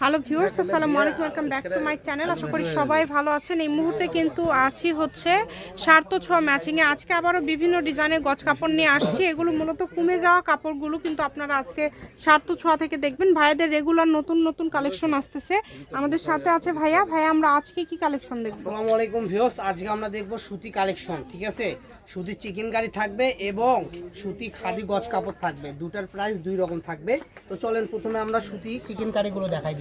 Hello viewers আসসালামু আলাইকুম welcome back to my channel আশা করি সবাই ভালো আছেন এই মুহূর্তে কিন্তু আছি হচ্ছে সার্থ ছোঁয়া ম্যাচিংয়ে আজকে আবারও বিভিন্ন ডিজাইনের গজ কাপড় নিয়ে আসছি এগুলো মূলত কমে যাওয়া কাপড়গুলো কিন্তু আপনারা আজকে সার্থ ছোঁয়া থেকে দেখবেন ভাইয়াদের রেগুলার নতুন নতুন কালেকশন আসতেছে আমাদের সাথে আছে ভাইয়া ভাইয়া আমরা আজকে কি কালেকশন দেখব আসসালামু আলাইকুম ভিউস আজকে আমরা দেখব সুতি কালেকশন ঠিক আছে সুতি চিকেন কারি থাকবে এবং সুতি খাদি গজ কাপড় থাকবে দুটার প্রাইস দুই রকম থাকবে তো চলেন, প্রথমে আমরা সুতি চিকেন কারিগুলো দেখাই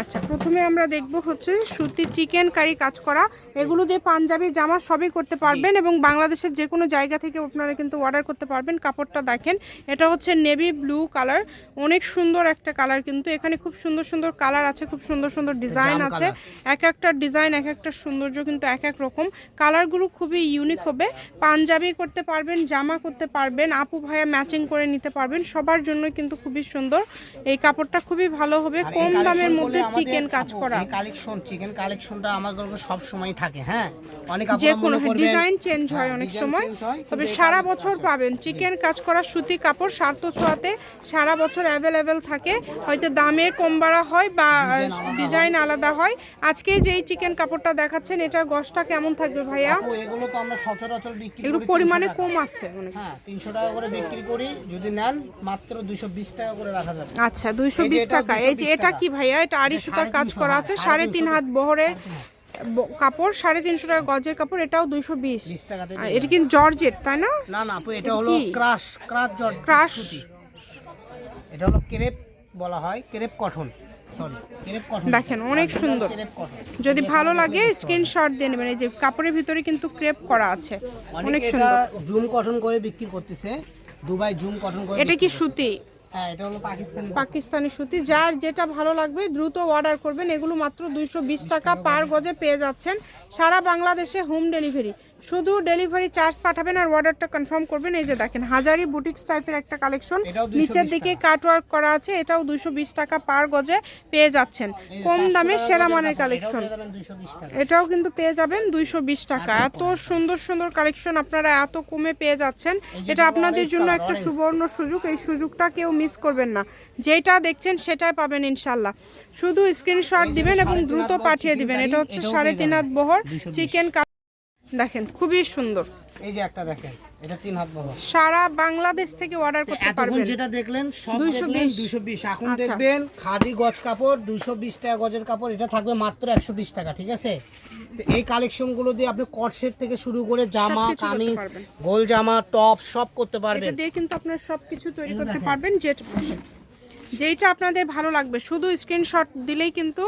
আচ্ছা প্রথমে আমরা দেখব হচ্ছে সুতি চিকেন কারি কাজ করা। এগুলো দিয়ে পাঞ্জাবি জামা সবই করতে পারবেন এবং বাংলাদেশের যে কোনো জায়গা থেকে আপনারা কিন্তু অর্ডার করতে পারবেন। কাপড়টা দেখেন এটা হচ্ছে নেভি ব্লু কালার। অনেক সুন্দর একটা কালার কিন্তু। এখানে খুব সুন্দর সুন্দর কালার আছে খুব সুন্দর সুন্দর ডিজাইন আছে। এক একটা ডিজাইন এক একটা সৌন্দর্য কিন্তু এক এক রকম। কালারগুলো খুবই ইউনিক হবে। পাঞ্জাবি করতে পারবেন জামা করতে পারবেন আপু ভাইয়া ম্যাচিং করে নিতে পারবেন। সবার জন্য কিন্তু খুবই সুন্দর। এই কাপড়টা খুবই ভালো হবে। কম দামের collection মধ্যে চিকেন কাজ করা। কালেকশন চিকেন কালেকশনটা আমাদের সব সময় থাকে হ্যাঁ? অনেক যে কোনো ডিজাইন চেঞ্জ হয় হ্যাঁ, অনেক সময়। তবে সারা বছর পাবেন। চিকেন কাজ করা সুতি কাপড় সার্থ ছোঁয়াতে সারা বছর অ্যাভেলেবেল থাকে। হয়তো দামে কম বাড়া হয় বা ডিজাইন আলাদা হয়। আজকে যেই চিকেন কাপড়টা দেখাচ্ছেন এটার গসটা কেমন থাকবে ভাইয়া? এগুলো তো আমরা সচরাচর বিক্রি এগুলো করি পরিমাণে কম আছে অনেক হ্যাঁ তিনশো টাকা করে বিক্রি করি। যদি নেন মাত্র দুইশো বিশ টাকা করে রাখা যাবে। আচ্ছা দুইশো এই যে বিশ এটা টাকা। এই যে এটা কি ভাইয়া? এটা আড়ি সুতার কাজ করা আছে হ্যাঁ, সাড়ে তিন হাত বহরের কাপড় সাড়ে তিনশো টাকা গজের কাপড় এটাও দুইশো বিশ। এটা কিন্তু জর্জেট তাই না? না না আপু এটা হলো ক্রাশ ক্রাশ জর্জ ক্রাশ। এটা হলো ক্রেপ বলা হয় ক্রেপ কটন দেখেন, অনেক সুন্দর। যদি ভালো লাগে স্ক্রিনশট দিয়ে নেবেন এই যে কাপড়ের ভিতরে কিন্তু ক্রেপ করা আছে। অনেক অনেক সুন্দর। জুম কটন করে বিক্রি করতেছে দুবাই জুম কটন করে এটা কি সুতি? হ্যাঁ পাকিস্তানি সুতি। যার যেটা ভালো লাগবে দ্রুত অর্ডার করবেন। এগুলো মাত্র দুইশো বিশ টাকা পার গজে পেয়ে যাচ্ছেন সারা বাংলাদেশে হোম ডেলিভারি শুধু ডেলিভারি চার্জ পাঠাবেন আর অর্ডারটা কনফার্ম করবেন। এই যে দেখেন হাজারি বুটিক্স টাইপের একটা কালেকশন। নিচের দিকে কাটওয়ার্ক করা আছে এটাও দুইশো বিশ টাকা পার গজে পেয়ে যাচ্ছেন। কম দামে সেরা মানের কালেকশন এটাও পেয়ে যাবেন 220 টাকা। এটাও কিন্তু পেয়ে যাবেন দুইশো বিশ টাকা। এত সুন্দর সুন্দর কালেকশন আপনারা এত কমে পেয়ে যাচ্ছেন। এটা আপনাদের জন্য একটা সুবর্ণ সুযোগ। এই সুযোগটা কেউ মিস করবেন না। যেটা দেখছেন সেটাই পাবেন ইনশাল্লাহ। শুধু স্ক্রিনশট দিবেন এবং দ্রুত পাঠিয়ে দিবেন। এটা হচ্ছে সাড়ে তিন। হাত বহর চিকেন দেখেন খুবই সুন্দর। এই যে একটা দেখেন এটা তিন হাত বহর সারা বাংলাদেশ থেকে অর্ডার করতে পারবেন। যেটা দেখলেন সব দেখলেন দুইশো বিশ। এখন আচ্ছা। দেখবেন খাদি গজ কাপড় দুইশো বিশ টাকা গজের কাপড় এটা থাকবে মাত্র একশো বিশ টাকা ঠিক আছে? তো এই কালেকশনগুলো দিয়ে আপনি কট সেট থেকে শুরু করে জামা কামিজ গোল জামা টপ সব করতে পারবেন। এটা দিয়ে কিন্তু আপনারা সবকিছু তৈরি করতে। পারবেন যেটা যেইটা আপনাদের ভালো লাগবে। শুধু স্ক্রিনশট দিলেই কিন্তু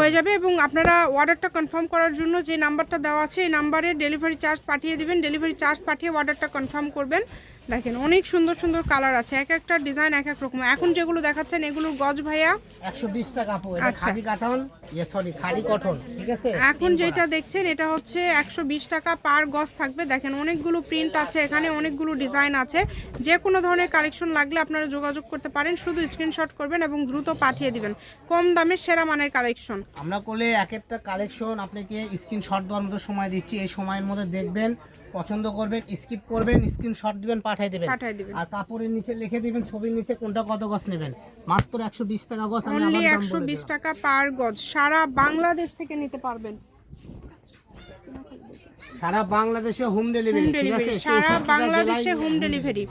হয়ে যাবে এবং আপনারা অর্ডারটা কনফার্ম করার জন্য যে নাম্বারটা দেওয়া আছে এই নাম্বারে ডেলিভারি চার্জ পাঠিয়ে দিবেন। ডেলিভারি চার্জ পাঠিয়ে অর্ডারটা কনফার্ম করবেন। দেখেন অনেক সুন্দর সুন্দর কালার আছে। এক একটা ডিজাইন এক এক রকম। এখন যেগুলো দেখাচ্ছেন এগুলোর গজ ভাইয়া? একশো বিশ টাকা আপু এটা আচ্ছা। খাদি কাঁথন ইয়ে সরি খাদি কটন ঠিক আছে? এখন যেটা দেখছেন এটা হচ্ছে একশো বিশ টাকা পার গজ থাকবে। দেখেন অনেকগুলো প্রিন্ট আছে এখানে অনেকগুলো ডিজাইন আছে। যে কোনো ধরনের কালেকশন লাগলে আপনারা যোগাযোগ করতে পারেন শুধু স্ক্রিনশট করবেন এবং দ্রুত পাঠিয়ে দিবেন। কম দামে সেরা মানের কালেকশন আমরা করলে এক একটা কালেকশন আপনাকে স্ক্রিনশট দেওয়ার মতো সময় দিচ্ছি। এই সময়ের মধ্যে দেখবেন পছন্দ করবেন স্কিপ করবেন স্ক্রিনশট দিবেন পাঠিয়ে দেবেন পাঠিয়ে দিবেন। আর কাপড়ের নিচে লিখে দিবেন ছবির নিচে কোনটা কত গজ নেবেন মাত্র একশো বিশ টাকা গজ আমি আবার দাম একশো বলে বিশ দিলাম। টাকা পার গজ সারা বাংলাদেশ থেকে নিতে পারবেন সারা বাংলাদেশে হোম ডেলিভারি হোম ডেলিভারি সারা 64টা বাংলাদেশে হোম ডেলিভারি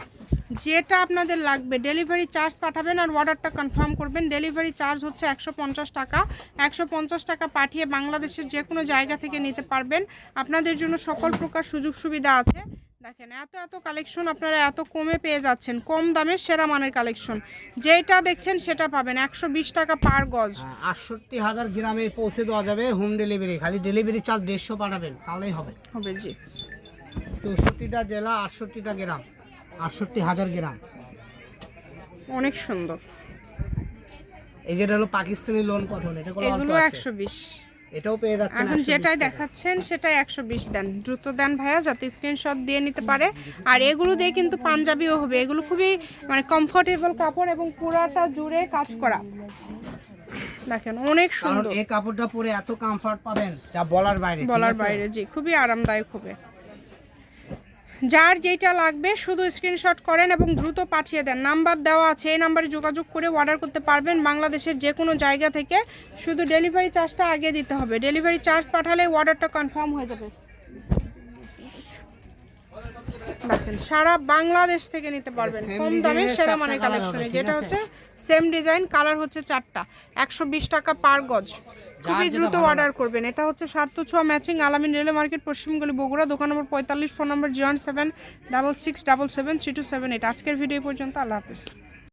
যেটা আপনাদের লাগবে ডেলিভারি চার্জ পাঠাবেন আর অর্ডারটা কনফার্ম করবেন। ডেলিভারি চার্জ হচ্ছে একশো পঞ্চাশ টাকা। একশো পঞ্চাশ টাকা পাঠিয়ে বাংলাদেশের যে কোনো জায়গা থেকে নিতে পারবেন। আপনাদের জন্য সকল প্রকার সুযোগ সুবিধা আছে। দেখেন এত এত কালেকশন আপনারা এত কমে পেয়ে যাচ্ছেন কম দামে সেরা মানের কালেকশন যেটা দেখছেন সেটা পাবেন একশো বিশ টাকা পার গজ। হ্যাঁ, আটষট্টি হাজার গ্রামে পৌঁছে দেওয়া যাবে হোম ডেলিভারি খালি ডেলিভারি চার্জ দেড়শো পাঠাবেন তাহলেই হবে। হবে জি। চৌষট্টিটা জেলা আটষট্টিটা গ্রাম আটষট্টি হাজার গ্রাম। অনেক সুন্দর। এই যেটা হলো পাকিস্তানি লোন কটন এটা এগুলো একশো বিশ। এটাও পেয়ে যাচ্ছেন এখন যেটাই দেখাচ্ছেন সেটাই একশো বিশ দেন। দ্রুত দেন ভাইয়া যাতে স্ক্রিনশট দিয়ে নিতে পারে। আর এগুলো দিয়ে কিন্তু পাঞ্জাবিও হবে। এগুলো খুবই মানে কমফোর্টেবল কাপড় এবং পুরাটা জুড়ে কাজ করা। দেখেন অনেক সুন্দর। এই কাপড়টা পরে এত কমফর্ট পাবেন যা বলার বাইরে বলার বাইরে জি খুবই আরামদায়ক হবে। যার যেটা লাগবে শুধু স্ক্রিনশট করেন এবং দ্রুত পাঠিয়ে দেন। নাম্বার দেওয়া আছে এই নাম্বারে যোগাযোগ করে অর্ডার করতে পারবেন বাংলাদেশের যে কোনো জায়গা থেকে। শুধু ডেলিভারি চার্জটা আগে দিতে হবে। ডেলিভারি চার্জ পাঠালে অর্ডারটা কনফার্ম হয়ে যাবে। দেখেন সারা বাংলাদেশ থেকে নিতে পারবেন। কম দামে সেরা মানে কালেকশনে যেটা হচ্ছে সেম ডিজাইন কালার হচ্ছে চারটা। একশো বিশ টাকা পার গজ। খুবই দ্রুত অর্ডার করবেন। এটা হচ্ছে সার্থ ছোয়া ম্যাচিং আলামিন রেলওয়ে মার্কেট পশ্চিমগলি বগুড়া দোকান নম্বর পঁয়তাল্লিশ ফোন নম্বর zero seven double six double seven three two seven eight. আজকের ভিডিও পর্যন্ত আল্লাহ হাফিজ।